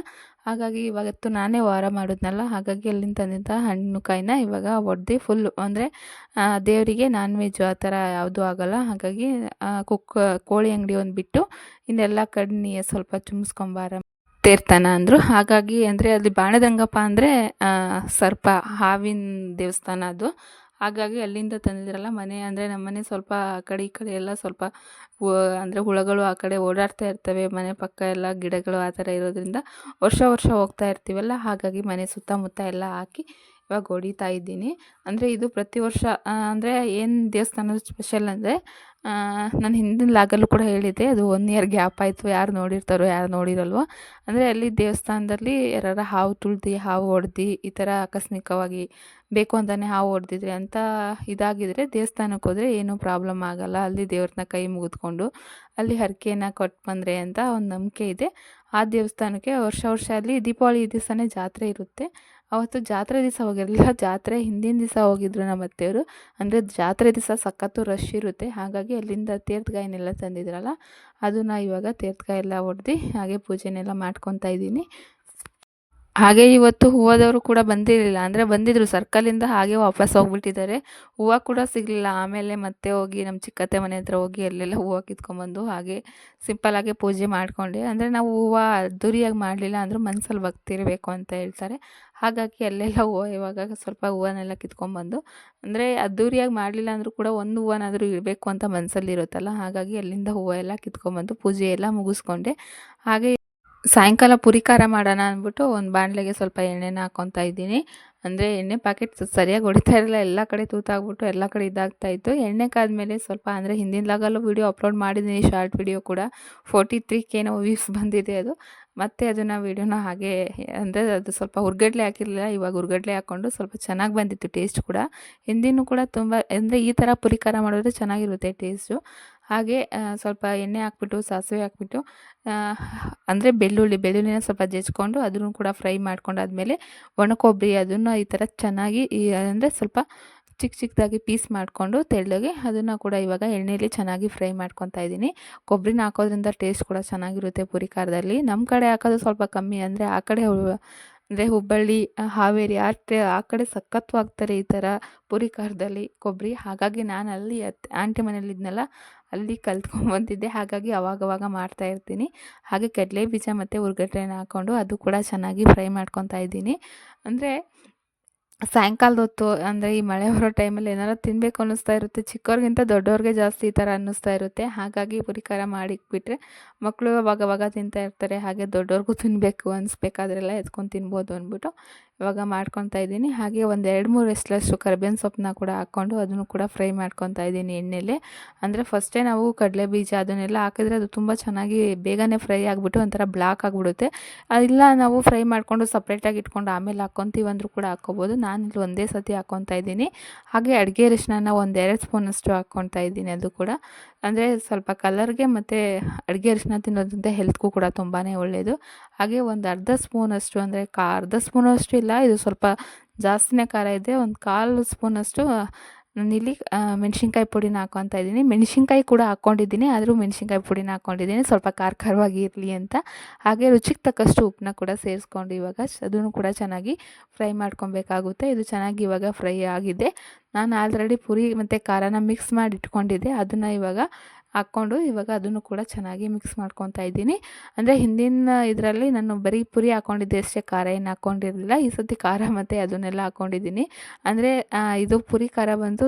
ಹಾಗಾಗಿ ಇವಾಗತ್ತು ನಾನೇ ವಾರ ಮಾಡಿದ್ನಲ್ಲ, ಹಾಗಾಗಿ ಅಲ್ಲಿಂದ ತಂದಿದ್ದ ಹಣ್ಣು ಕಾಯಿನ ಇವಾಗ ಒಡೆದು ಫುಲ್ ಅಂದರೆ ದೇವರಿಗೆ ನಾನ್ ವೆಜ್ ಆ ಥರ ಯಾವುದೂ ಆಗೋಲ್ಲ. ಹಾಗಾಗಿ ಕುಕ್ ಕೋಳಿ ಅಂಗಡಿ ಒಂದು ಬಿಟ್ಟು ಇನ್ನೆಲ್ಲ ಕಡ್ನಿ ಸ್ವಲ್ಪ ಚುಮ್ಸ್ಕೊಂಬಾರ ತೇರ್ತಾನ ಅಂದರು. ಹಾಗಾಗಿ ಅಂದರೆ ಅಲ್ಲಿ ಬಾಣದಂಗಪ್ಪ ಅಂದರೆ ಸರ್ಪ ಹಾವಿನ ದೇವಸ್ಥಾನ ಅದು. ಹಾಗಾಗಿ ಅಲ್ಲಿಂದ ತಂದಿದ್ರಲ್ಲ ಮನೆ ಅಂದರೆ ನಮ್ಮನೆ ಸ್ವಲ್ಪ ಆ ಕಡೆ ಈ ಕಡೆ ಎಲ್ಲ ಸ್ವಲ್ಪ ಅಂದರೆ ಹುಳಗಳು ಆ ಕಡೆ ಓಡಾಡ್ತಾ ಇರ್ತವೆ, ಮನೆ ಪಕ್ಕ ಎಲ್ಲ ಗಿಡಗಳು ಆ ಥರ ಇರೋದ್ರಿಂದ ವರ್ಷ ವರ್ಷ ಹೋಗ್ತಾ ಇರ್ತೀವಲ್ಲ, ಹಾಗಾಗಿ ಮನೆ ಸುತ್ತಮುತ್ತ ಎಲ್ಲ ಹಾಕಿ ಇವಾಗ ಹೊಡಿತಾ ಇದ್ದೀನಿ. ಅಂದರೆ ಇದು ಪ್ರತಿ ವರ್ಷ ಅಂದರೆ ಏನು ದೇವಸ್ಥಾನದ ಸ್ಪೆಷಲ್ ಅಂದರೆ ನಾನು ಹಿಂದಿನ ಲಾಗಲ್ಲೂ ಕೂಡ ಹೇಳಿದ್ದೆ, ಅದು ಒನ್ ಇಯರ್ ಗ್ಯಾಪ್ ಆಯಿತು, ಯಾರು ನೋಡಿರ್ತಾರೋ ಯಾರು ನೋಡಿರಲ್ವೋ. ಅಂದರೆ ಅಲ್ಲಿ ದೇವಸ್ಥಾನದಲ್ಲಿ ಯಾರು ಹಾವು ತುಳ್ದು, ಹಾವು ಹೊಡೆದು ಈ ಥರ ಆಕಸ್ಮಿಕವಾಗಿ ಬೇಕು ಅಂತಲೇ ಹಾವು ಹೊಡೆದಿದ್ರೆ ಅಂತ ಇದಾಗಿದ್ರೆ ದೇವಸ್ಥಾನಕ್ಕೆ ಹೋದರೆ ಏನೂ ಪ್ರಾಬ್ಲಮ್ ಆಗಲ್ಲ. ಅಲ್ಲಿ ದೇವ್ರನ್ನ ಕೈ ಮುಗಿದ್ಕೊಂಡು ಅಲ್ಲಿ ಹರಕೆನ ಕೊಟ್ಟು ಬಂದರೆ ಅಂತ ಒಂದು ನಂಬಿಕೆ ಇದೆ. ಆ ದೇವಸ್ಥಾನಕ್ಕೆ ವರ್ಷ ವರ್ಷ ಅಲ್ಲಿ ದೀಪಾವಳಿ ದಿವಸನೇ ಜಾತ್ರೆ ಇರುತ್ತೆ. ಅವತ್ತು ಜಾತ್ರೆ ದಿವಸ ಹೋಗಿರಲಿಲ್ಲ. [LAUGHS] ಜಾತ್ರೆ ಹಿಂದಿನ ದಿವಸ ಹೋಗಿದ್ರು ನಮ್ಮ ಅತ್ತೆಯವರು. ಅಂದರೆ ಜಾತ್ರೆ ದಿವಸ ಸಖತ್ತು ರಶ್ ಇರುತ್ತೆ. ಹಾಗಾಗಿ ಅಲ್ಲಿಂದ ತೀರ್ಥಗಾಯಿನೆಲ್ಲ ತಂದಿದ್ರಲ್ಲ, ಅದನ್ನು ಇವಾಗ ತೀರ್ಥಗಾಯಿ ಎಲ್ಲ ಹೊಡೆದು ಹಾಗೆ ಪೂಜೆನೆಲ್ಲ ಮಾಡ್ಕೊತಾ ಇದ್ದೀನಿ. ಹಾಗೆ ಇವತ್ತು ಹೂವದವರು ಕೂಡ ಬಂದಿರಲಿಲ್ಲ. ಅಂದರೆ ಬಂದಿದ್ದರು ಸರ್ಕಲಿಂದ ಹಾಗೆ ವಾಪಸ್ ಹೋಗ್ಬಿಟ್ಟಿದ್ದಾರೆ. ಹೂವು ಕೂಡ ಸಿಗಲಿಲ್ಲ. ಆಮೇಲೆ ಮತ್ತೆ ಹೋಗಿ ನಮ್ಮ ಚಿಕ್ಕತ್ತೆ ಮನೆ ಹತ್ರ ಹೋಗಿ ಅಲ್ಲೆಲ್ಲ ಹೂವು ಕಿತ್ಕೊಂಡ್ಬಂದು ಹಾಗೆ ಸಿಂಪಲ್ಲಾಗೆ ಪೂಜೆ ಮಾಡಿಕೊಂಡೆ. ಅಂದರೆ ನಾವು ಹೂವು ಅದ್ದೂರಿಯಾಗಿ ಮಾಡಲಿಲ್ಲ ಅಂದರೂ ಮನಸ್ಸಲ್ಲಿ ಭಕ್ತಿ ಇರಬೇಕು ಅಂತ ಹೇಳ್ತಾರೆ. ಹಾಗಾಗಿ ಅಲ್ಲೆಲ್ಲ ಹೂವು ಇವಾಗ ಸ್ವಲ್ಪ ಹೂವನ್ನೆಲ್ಲ ಕಿತ್ಕೊಂಡ್ಬಂದು ಅಂದರೆ ಅದ್ದೂರಿಯಾಗಿ ಮಾಡಲಿಲ್ಲ ಅಂದರೂ ಕೂಡ ಒಂದು ಹೂವನಾದರೂ ಇರಬೇಕು ಅಂತ ಮನಸ್ಸಲ್ಲಿ ಇರುತ್ತಲ್ಲ. ಹಾಗಾಗಿ ಅಲ್ಲಿಂದ ಹೂವು ಎಲ್ಲ ಕಿತ್ಕೊಂಬಂದು ಪೂಜೆ ಎಲ್ಲ ಮುಗಿಸ್ಕೊಂಡೆ. ಹಾಗೆ ಸಾಯಂಕಾಲ ಪುರಿ ಖಾರ ಮಾಡೋಣ ಅಂದ್ಬಿಟ್ಟು ಒಂದು ಬಾಣಲೆಗೆ ಸ್ವಲ್ಪ ಎಣ್ಣೆನ ಹಾಕ್ಕೊತಾ ಇದ್ದೀನಿ. ಅಂದರೆ ಎಣ್ಣೆ ಪ್ಯಾಕೆಟ್ ಸರಿಯಾಗಿ ಹೊಡಿತಾ ಇರಲಿಲ್ಲ. ಎಲ್ಲ ಕಡೆ ತೂತಾಗ್ಬಿಟ್ಟು ಎಲ್ಲ ಕಡೆ ಇದಾಗ್ತಾ ಇತ್ತು. ಎಣ್ಣೆ ಕಾದ್ಮೇಲೆ ಸ್ವಲ್ಪ ಅಂದರೆ ಹಿಂದಿನದಾಗಲೂ ವೀಡಿಯೋ ಅಪ್ಲೋಡ್ ಮಾಡಿದ್ದೀನಿ ಶಾರ್ಟ್ ವಿಡಿಯೋ ಕೂಡ. ಫೋರ್ಟಿ ತ್ರೀ ಕೆನೋ ವ್ಯೂಸ್ ಬಂದಿದೆ ಅದು. ಮತ್ತು ಅದನ್ನು ವಿಡಿಯೋನ ಹಾಗೆ, ಅಂದರೆ ಅದು ಸ್ವಲ್ಪ ಹುರ್ಗಡ್ಲೆ ಹಾಕಿರಲಿಲ್ಲ, ಇವಾಗ ಹುರ್ಗಡ್ಲೆ ಹಾಕ್ಕೊಂಡು ಸ್ವಲ್ಪ ಚೆನ್ನಾಗಿ ಬಂದಿತ್ತು ಟೇಸ್ಟ್ ಕೂಡ. ಹಿಂದಿನೂ ಕೂಡ ತುಂಬ, ಅಂದರೆ ಈ ಥರ ಪುರಿ ಖಾರ ಮಾಡಿದ್ರೆ ಚೆನ್ನಾಗಿರುತ್ತೆ ಟೇಸ್ಟು ಹಾಗೆ ಸ್ವಲ್ಪ ಎಣ್ಣೆ ಹಾಕ್ಬಿಟ್ಟು, ಸಾಸಿವೆ ಹಾಕ್ಬಿಟ್ಟು ಅಂದರೆ ಬೆಳ್ಳುಳ್ಳಿ, ಬೆಳ್ಳುಳ್ಳಿನ ಸ್ವಲ್ಪ ಜಜ್ಕೊಂಡು ಅದನ್ನು ಕೂಡ ಫ್ರೈ ಮಾಡ್ಕೊಂಡಾದ್ಮೇಲೆ ಒಣ ಕೊಬ್ಬರಿ ಅದನ್ನು ಈ ಥರ ಚೆನ್ನಾಗಿ ಅಂದರೆ ಸ್ವಲ್ಪ ಚಿಕ್ಕ ಚಿಕ್ಕದಾಗಿ ಪೀಸ್ ಮಾಡಿಕೊಂಡು ತೆಳ್ಳಗೆ ಅದನ್ನು ಕೂಡ ಇವಾಗ ಎಣ್ಣೆಯಲ್ಲಿ ಚೆನ್ನಾಗಿ ಫ್ರೈ ಮಾಡ್ಕೊತಾ ಇದ್ದೀನಿ. ಕೊಬ್ಬರಿನ ಹಾಕೋದ್ರಿಂದ ಟೇಸ್ಟ್ ಕೂಡ ಚೆನ್ನಾಗಿರುತ್ತೆ ಪುರಿ ಖಾರದಲ್ಲಿ. ನಮ್ಮ ಕಡೆ ಹಾಕೋದು ಸ್ವಲ್ಪ ಕಮ್ಮಿ ಅಂದರೆ ಆ ಕಡೆ ಅಂದರೆ ಹುಬ್ಬಳ್ಳಿ, ಹಾವೇರಿ ಆ ಆ ಕಡೆ ಸಖತ್ವಾಗ್ತಾರೆ ಈ ಥರ ಪುರಿ ಖಾರದಲ್ಲಿ ಕೊಬ್ಬರಿ. ಹಾಗಾಗಿ ನಾನು ಅಲ್ಲಿ ಆಂಟಿ ಮನೇಲಿದ್ನಲ್ಲ ಅಲ್ಲಿ ಕಲ್ತ್ಕೊಂಡ್ಬಂದಿದ್ದೆ ಹಾಗಾಗಿ ಅವಾಗವಾಗ ಮಾಡ್ತಾ ಇರ್ತೀನಿ. ಹಾಗೆ ಕಡಲೆ ಬೀಜ ಮತ್ತು ಉರ್ಗಡ್ಡೆನ ಹಾಕ್ಕೊಂಡು ಅದು ಕೂಡ ಚೆನ್ನಾಗಿ ಫ್ರೈ ಮಾಡ್ಕೊತಾ ಇದ್ದೀನಿ. ಅಂದರೆ ಸಾಯಂಕಾಲದ ಹೊತ್ತು ಅಂದರೆ ಈ ಮಳೆ ಬರೋ ಟೈಮಲ್ಲಿ ಏನಾರು ತಿನ್ನಬೇಕು ಅನ್ನಿಸ್ತಾ ಇರುತ್ತೆ. ಚಿಕ್ಕವ್ರಿಗಿಂತ ದೊಡ್ಡವ್ರಿಗೆ ಜಾಸ್ತಿ ಈ ಥರ ಅನ್ನಿಸ್ತಾ ಇರುತ್ತೆ. ಹಾಗಾಗಿ ಪುರಿಕಾರ ಮಾಡಿಕ್ಬಿಟ್ರೆ ಮಕ್ಕಳು ಅವಾಗವಾಗ ತಿಂತಾ ಇರ್ತಾರೆ. ಹಾಗೆ ದೊಡ್ಡವ್ರಿಗೂ ತಿನ್ನಬೇಕು ಅನಿಸ್ಬೇಕಾದ್ರೆಲ್ಲ ಎತ್ಕೊಂಡು ತಿನ್ಬೋದು ಅಂದ್ಬಿಟ್ಟು ಇವಾಗ ಮಾಡ್ಕೊತಾ ಇದ್ದೀನಿ. ಹಾಗೆ ಒಂದು ಎರಡು ಮೂರು ಎಸ್ಲಷ್ಟು ಕರಿಬೇವಿನ ಸೊಪ್ಪನ್ನ ಕೂಡ ಹಾಕ್ಕೊಂಡು ಅದನ್ನು ಕೂಡ ಫ್ರೈ ಮಾಡ್ಕೊತಾ ಇದ್ದೀನಿ ಎಣ್ಣೆಲೆ. ಅಂದರೆ ಫಸ್ಟೇ ನಾವು ಕಡಲೆ ಬೀಜ ಅದನ್ನೆಲ್ಲ ಹಾಕಿದ್ರೆ ಅದು ತುಂಬ ಚೆನ್ನಾಗಿ ಬೇಗನೆ ಫ್ರೈ ಆಗಿಬಿಟ್ಟು ಒಂಥರ ಬ್ಲಾಕ್ ಆಗಿಬಿಡುತ್ತೆ. ಇಲ್ಲ ನಾವು ಫ್ರೈ ಮಾಡಿಕೊಂಡು ಸಪ್ರೇಟಾಗಿ ಇಟ್ಕೊಂಡು ಆಮೇಲೆ ಹಾಕ್ಕೊತೀವಿ ಅಂದರೂ ಕೂಡ ಹಾಕ್ಕೋಬೋದು. ನಾನು ಇಲ್ಲಿ ಒಂದೇ ಸತಿ ಹಾಕ್ಕೊತಾ ಇದ್ದೀನಿ. ಹಾಗೆ ಅಡುಗೆ ಅರಿಶಿನ ಒಂದೆರಡು ಸ್ಪೂನಷ್ಟು ಹಾಕ್ಕೊತಾ ಇದ್ದೀನಿ ಅದು ಕೂಡ. ಅಂದರೆ ಸ್ವಲ್ಪ ಕಲರ್ಗೆ ಮತ್ತು ಅಡುಗೆ ಅರಿಶಿನ ತಿನ್ನೋದ್ರಿಂದ ಹೆಲ್ತ್ಗೂ ಕೂಡ ತುಂಬಾ ಒಳ್ಳೆಯದು ಹಾಗೆ ಒಂದು ಅರ್ಧ ಸ್ಪೂನಷ್ಟು ಅಂದರೆ ಕಾ, ಅರ್ಧ ಸ್ಪೂನಷ್ಟು ಇಲ್ಲ, ಇದು ಸ್ವಲ್ಪ ಜಾಸ್ತಿನೇ ಖಾರ ಇದೆ. ಒಂದು ಕಾಲು ಸ್ಪೂನಷ್ಟು ನಾನಿಲ್ಲಿ ಮೆಣಸಿನ್ಕಾಯಿ ಪುಡಿನ ಹಾಕೊತ ಇದ್ದೀನಿ. ಮೆಣಸಿನ್ಕಾಯಿ ಕೂಡ ಹಾಕ್ಕೊಂಡಿದ್ದೀನಿ ಆದರೂ ಮೆಣಸಿನ್ಕಾಯಿ ಪುಡಿನ ಹಾಕ್ಕೊಂಡಿದ್ದೀನಿ ಸ್ವಲ್ಪ ಖಾರ ಖಾರವಾಗಿ ಇರಲಿ ಅಂತ. ಹಾಗೆ ರುಚಿಗೆ ತಕ್ಕಷ್ಟು ಉಪ್ಪನ್ನ ಕೂಡ ಸೇರಿಸ್ಕೊಂಡು ಇವಾಗ ಅದನ್ನು ಕೂಡ ಚೆನ್ನಾಗಿ ಫ್ರೈ ಮಾಡ್ಕೊಬೇಕಾಗುತ್ತೆ. ಇದು ಚೆನ್ನಾಗಿ ಇವಾಗ ಫ್ರೈ ಆಗಿದೆ. ನಾನು ಆಲ್ರೆಡಿ ಪುರಿ ಮತ್ತು ಖಾರನ ಮಿಕ್ಸ್ ಮಾಡಿ ಇಟ್ಕೊಂಡಿದ್ದೆ ಅದನ್ನು ಇವಾಗ ಹಾಕ್ಕೊಂಡು ಇವಾಗ ಅದನ್ನು ಕೂಡ ಚೆನ್ನಾಗಿ ಮಿಕ್ಸ್ ಮಾಡ್ಕೊತಾ ಇದ್ದೀನಿ. ಅಂದರೆ ಹಿಂದಿನ ಇದರಲ್ಲಿ ನಾನು ಬರೀ ಪುರಿ ಹಾಕ್ಕೊಂಡಿದ್ದೆ ಅಷ್ಟೇ ಖಾರ ಏನು ಹಾಕ್ಕೊಂಡಿರಲಿಲ್ಲ ಈ ಸತಿ ಖಾರ ಮತ್ತು ಅದನ್ನೆಲ್ಲ ಹಾಕ್ಕೊಂಡಿದ್ದೀನಿ ಅಂದರೆ ಇದು ಪುರಿ ಖಾರ ಬಂದು